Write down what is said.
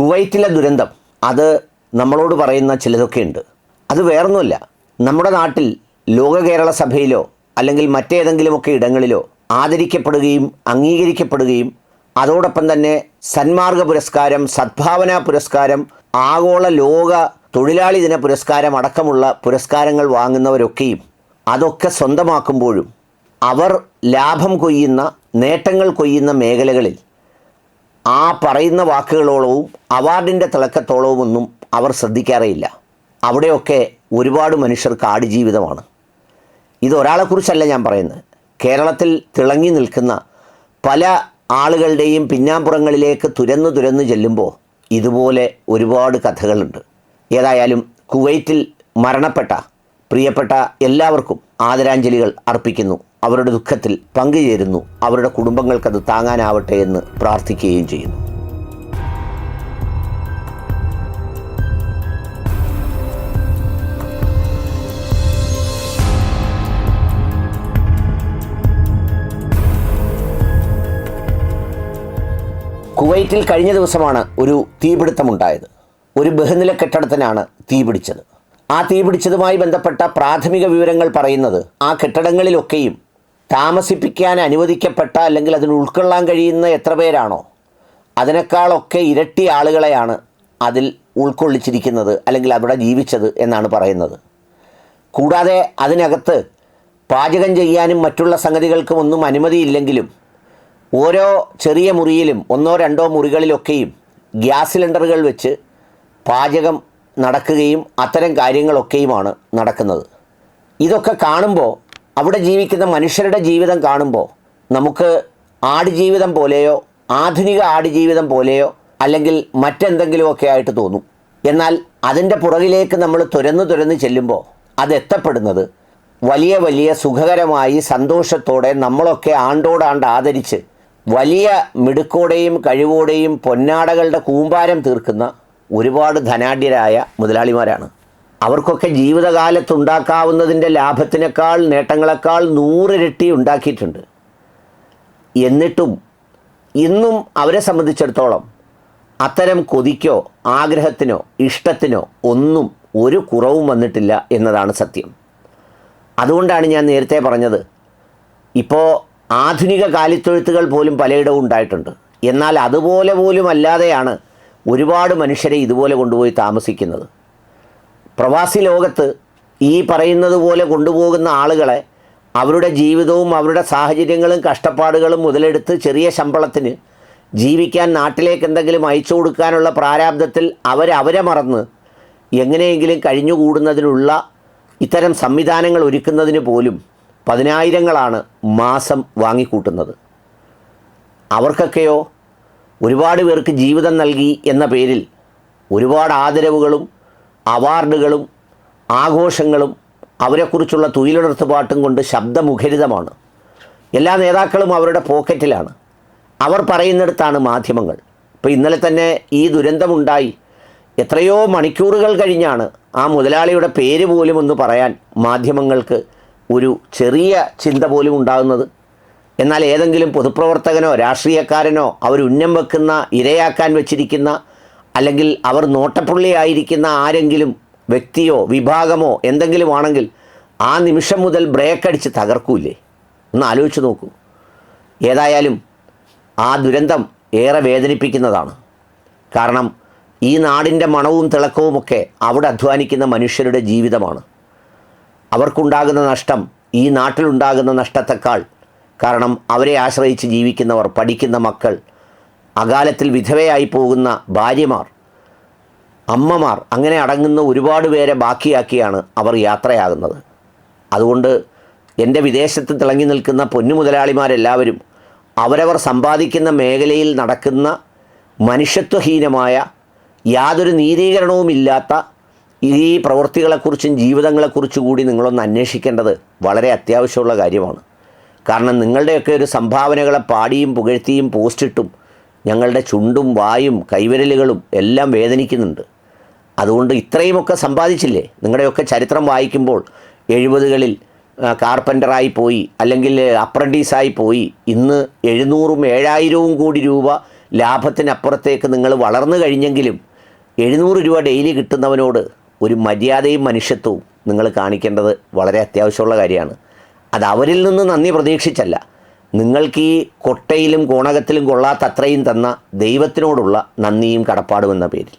കുവൈറ്റിലെ ദുരന്തം അത് നമ്മളോട് പറയുന്ന ചിലതൊക്കെ ഉണ്ട്. അത് വേറൊന്നുമല്ല. നമ്മുടെ നാട്ടിൽ ലോക കേരള സഭയിലോ അല്ലെങ്കിൽ മറ്റേതെങ്കിലുമൊക്കെ ഇടങ്ങളിലോ ആദരിക്കപ്പെടുകയും അംഗീകരിക്കപ്പെടുകയും അതോടൊപ്പം തന്നെ സന്മാർഗ പുരസ്കാരം സദ്ഭാവന പുരസ്കാരം ആഗോള ലോക തൊഴിലാളി ദിന പുരസ്കാരം അടക്കമുള്ള പുരസ്കാരങ്ങൾ വാങ്ങുന്നവരൊക്കെയും അതൊക്കെ സ്വന്തമാക്കുമ്പോഴും അവർ ലാഭം കൊയ്യുന്ന നേട്ടങ്ങൾ കൊയ്യുന്ന മേഖലകളിൽ ആ പറയുന്ന വാക്കുകളോളവും അവാർഡിന്റെ തിളക്കത്തോളവും ഒന്നും അവർ ശ്രദ്ധിക്കാറേയില്ല. അവിടെയൊക്കെ ഒരുപാട് മനുഷ്യർക്ക് ആടുജീവിതമാണ്. ഇതൊരാളെക്കുറിച്ചല്ല ഞാൻ പറയുന്നത്. കേരളത്തിൽ തിളങ്ങി നിൽക്കുന്ന പല ആളുകളുടെയും പിന്നാമ്പുറങ്ങളിലേക്ക് തുരന്നു തുരന്നു ചെല്ലുമ്പോൾ ഇതുപോലെ ഒരുപാട് കഥകളുണ്ട്. ഏതായാലും കുവൈറ്റിൽ മരണപ്പെട്ട പ്രിയപ്പെട്ട എല്ലാവർക്കും ആദരാഞ്ജലികൾ അർപ്പിക്കുന്നു. അവരുടെ ദുഃഖത്തിൽ പങ്കുചേരുന്നു. അവരുടെ കുടുംബങ്ങൾക്കത് താങ്ങാനാവട്ടെ എന്ന് പ്രാർത്ഥിക്കുകയും ചെയ്യുന്നു. കുവൈറ്റിൽ കഴിഞ്ഞ ദിവസമാണ് ഒരു തീപിടുത്തമുണ്ടായത്. ഒരു ബഹുനില കെട്ടിടത്തിനാണ് തീപിടിച്ചത്. ആ തീപിടിച്ചതുമായി ബന്ധപ്പെട്ട പ്രാഥമിക വിവരങ്ങൾ പറയുന്നത് ആ കെട്ടിടങ്ങളിലൊക്കെയും താമസിപ്പിക്കാൻ അനുവദിക്കപ്പെട്ട അല്ലെങ്കിൽ അതിന് ഉൾക്കൊള്ളാൻ കഴിയുന്ന എത്ര പേരാണോ അതിനേക്കാളൊക്കെ ഇരട്ടി ആളുകളെയാണ് അതിൽ ഉൾക്കൊള്ളിച്ചിരിക്കുന്നത് അല്ലെങ്കിൽ അവിടെ ജീവിച്ചത് എന്നാണ് പറയുന്നത്. കൂടാതെ അതിനകത്ത് പാചകം ചെയ്യാനും മറ്റുള്ള സംഗതികൾക്കും ഒന്നും അനുമതിയില്ലെങ്കിലും ഓരോ ചെറിയ മുറിയിലും ഒന്നോ രണ്ടോ മുറികളിലൊക്കെയും ഗ്യാസ് സിലിണ്ടറുകൾ വെച്ച് പാചകം നടക്കുകയും അത്തരം കാര്യങ്ങളൊക്കെയുമാണ് നടക്കുന്നത്. ഇതൊക്കെ കാണുമ്പോൾ അവിടെ ജീവിക്കുന്ന മനുഷ്യരുടെ ജീവിതം കാണുമ്പോൾ നമുക്ക് ആടുജീവിതം പോലെയോ ആധുനിക ആടുജീവിതം പോലെയോ അല്ലെങ്കിൽ മറ്റെന്തെങ്കിലുമൊക്കെ ആയിട്ട് തോന്നും. എന്നാൽ അതിന്റെ പുറകിലേക്ക് നമ്മൾ തുരന്ന് തുരന്ന് ചെല്ലുമ്പോൾ അത് എത്തപ്പെടുന്നത് വലിയ വലിയ സുഖകരമായി സന്തോഷത്തോടെ നമ്മളൊക്കെ ആണ്ടോടാണ്ട് ആദരിച്ച് വലിയ മിടുക്കോടെയും കഴിവോടെയും പൊന്നാടകളുടെ കൂമ്പാരം തീർക്കുന്ന ഒരുപാട് ധനാഢ്യരായ മുതലാളിമാരാണ്. അവർക്കൊക്കെ ജീവിതകാലത്ത് ഉണ്ടാക്കാവുന്നതിന്റെ ലാഭത്തിനേക്കാൾ നേട്ടങ്ങളെക്കാൾ നൂറിരട്ടി ഉണ്ടാക്കിയിട്ടുണ്ട്. എന്നിട്ടും ഇന്നും അവരെ സംബന്ധിച്ചിടത്തോളം അത്തരം കൊതിക്കോ ആഗ്രഹത്തിനോ ഇഷ്ടത്തിനോ ഒന്നും ഒരു കുറവും വന്നിട്ടില്ല എന്നതാണ് സത്യം. അതുകൊണ്ടാണ് ഞാൻ നേരത്തെ പറഞ്ഞത് ഇപ്പോൾ ആധുനിക കാലിത്തൊഴുത്തുകൾ പോലും പലയിടവും ഉണ്ടായിട്ടുണ്ട്. എന്നാൽ അതുപോലെ പോലും അല്ലാതെയാണ് ഒരുപാട് മനുഷ്യരെ ഇതുപോലെ കൊണ്ടുപോയി താമസിക്കുന്നത്. പ്രവാസി ലോകത്ത് ഈ പറയുന്നത് പോലെ കൊണ്ടുപോകുന്ന ആളുകളെ അവരുടെ ജീവിതവും അവരുടെ സാഹചര്യങ്ങളും കഷ്ടപ്പാടുകളും മുതലെടുത്ത് ചെറിയ ശമ്പളത്തിന് ജീവിക്കാൻ നാട്ടിലേക്ക് എന്തെങ്കിലും അയച്ചു കൊടുക്കാനുള്ള പ്രാരാബ്ദത്തിൽ അവരവരെ മറന്ന് എങ്ങനെയെങ്കിലും കഴിഞ്ഞുകൂടുന്നതിനുള്ള ഇത്തരം സംവിധാനങ്ങൾ ഒരുക്കുന്നതിന് പോലും പതിനായിരങ്ങളാണ് മാസം വാങ്ങിക്കൂട്ടുന്നത്. അവർക്കൊക്കെയോ ഒരുപാട് പേർക്ക് ജീവിതം നൽകി എന്ന പേരിൽ ഒരുപാട് ആദരവുകളും അവാർഡുകളും ആഘോഷങ്ങളും അവരെക്കുറിച്ചുള്ള തുയിലുണർത്ത് പാട്ടും കൊണ്ട് ശബ്ദമുഖരിതമാണ്. എല്ലാ നേതാക്കളും അവരുടെ പോക്കറ്റിലാണ്. അവർ പറയുന്നിടത്താണ് മാധ്യമങ്ങൾ. ഇപ്പോൾ ഇന്നലെ തന്നെ ഈ ദുരന്തമുണ്ടായി. എത്രയോ മണിക്കൂറുകൾ കഴിഞ്ഞാണ് ആ മുതലാളിയുടെ പേര് പോലും ഒന്ന് പറയാൻ മാധ്യമങ്ങൾക്ക് ഒരു ചെറിയ ചിന്ത പോലും ഉണ്ടാകുന്നത്. എന്നാൽ ഏതെങ്കിലും പൊതുപ്രവർത്തകനോ രാഷ്ട്രീയക്കാരനോ അവർ ഉന്നം വെക്കുന്ന ഇരയാക്കാൻ വെച്ചിരിക്കുന്ന അല്ലെങ്കിൽ അവർ നോട്ടപ്പുള്ളിയായിരിക്കുന്ന ആരെങ്കിലും വ്യക്തിയോ വിഭാഗമോ എന്തെങ്കിലും ആണെങ്കിൽ ആ നിമിഷം മുതൽ ബ്രേക്ക് അടിച്ച് തകർക്കൂലേ? ഒന്ന് ആലോചിച്ച് നോക്കൂ. ഏതായാലും ആ ദുരന്തം ഏറെ വേദനിപ്പിക്കുന്നതാണ്. കാരണം ഈ നാടിന്റെ മണവും തിളക്കവുമൊക്കെ അവിടെ അധ്വാനിക്കുന്ന മനുഷ്യരുടെ ജീവിതമാണ്. അവർക്കുണ്ടാകുന്ന നഷ്ടം ഈ നാട്ടിലുണ്ടാകുന്ന നഷ്ടത്തെക്കാൾ കാരണം അവരെ ആശ്രയിച്ച് ജീവിക്കുന്നവർ പഠിക്കുന്ന മക്കൾ അകാലത്തിൽ വിധവയായി പോകുന്ന ഭാര്യമാർ അമ്മമാർ അങ്ങനെ അടങ്ങുന്ന ഒരുപാട് പേരെ ബാക്കിയാക്കിയാണ് അവർ യാത്രയാകുന്നത്. അതുകൊണ്ട് എന്റെ വിദേശത്ത് തിളങ്ങി നിൽക്കുന്ന പൊന്നു മുതലാളിമാരെല്ലാവരും അവരവർ സമ്പാദിക്കുന്ന മേഖലയിൽ നടക്കുന്ന മനുഷ്യത്വഹീനമായ യാതൊരു നീതീകരണവുമില്ലാത്ത ഈ പ്രവൃത്തികളെക്കുറിച്ചും ജീവിതങ്ങളെക്കുറിച്ചും കൂടി നിങ്ങളൊന്ന് അന്വേഷിക്കേണ്ടത് വളരെ അത്യാവശ്യമുള്ള കാര്യമാണ്. കാരണം നിങ്ങളുടെയൊക്കെ ഒരു സംഭാവനകളെ പാടിയും പുകഴ്ത്തിയും പോസ്റ്റിട്ടും ഞങ്ങളുടെ ചുണ്ടും വായും കൈവിരലുകളും എല്ലാം വേദനിക്കുന്നുണ്ട്. അതുകൊണ്ട് ഇത്രയുമൊക്കെ സമ്പാദിച്ചില്ലേ? നിങ്ങളുടെയൊക്കെ ചരിത്രം വായിക്കുമ്പോൾ എഴുപതുകളിൽ കാർപ്പന്ററായി പോയി അല്ലെങ്കിൽ അപ്രന്റീസായി പോയി ഇന്ന് എഴുന്നൂറും ഏഴായിരവും കോടി രൂപ ലാഭത്തിനപ്പുറത്തേക്ക് നിങ്ങൾ വളർന്നു കഴിഞ്ഞെങ്കിലും എഴുന്നൂറ് രൂപ ഡെയിലി കിട്ടുന്നവനോട് ഒരു മര്യാദയും മനുഷ്യത്വവും നിങ്ങൾ കാണിക്കേണ്ടത് വളരെ അത്യാവശ്യമുള്ള കാര്യമാണ്. അത് അവരിൽ നിന്ന് നന്ദി പ്രതീക്ഷിച്ചല്ല. നിങ്ങൾക്ക് ഈ കൊട്ടയിലും കോണകത്തിലും കൊള്ളാത്തത്രയും തന്ന ദൈവത്തിനോടുള്ള നന്ദിയും കടപ്പാടുമെന്ന പേരിൽ.